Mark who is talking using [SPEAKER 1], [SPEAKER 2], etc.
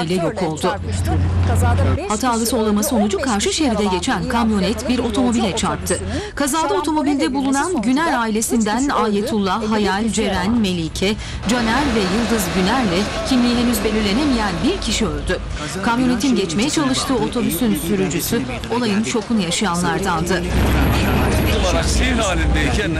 [SPEAKER 1] aile yok oldu. Hatalı sollama sonucu karşı şeride geçen kamyonet bir otomobile çarptı. Kazada otomobilde bulunan Güner ailesinden Ayetullah, Hayal, Ceren, Melike, Caner ve Yıldız Güner'le kimliği henüz belirlenemeyen bir kişi öldü. Kamyonetin geçmeye çalıştığı otobüsün sürücüsü olayın şokunu yaşayanlardandı.
[SPEAKER 2] Bizim araç seyir halindeyken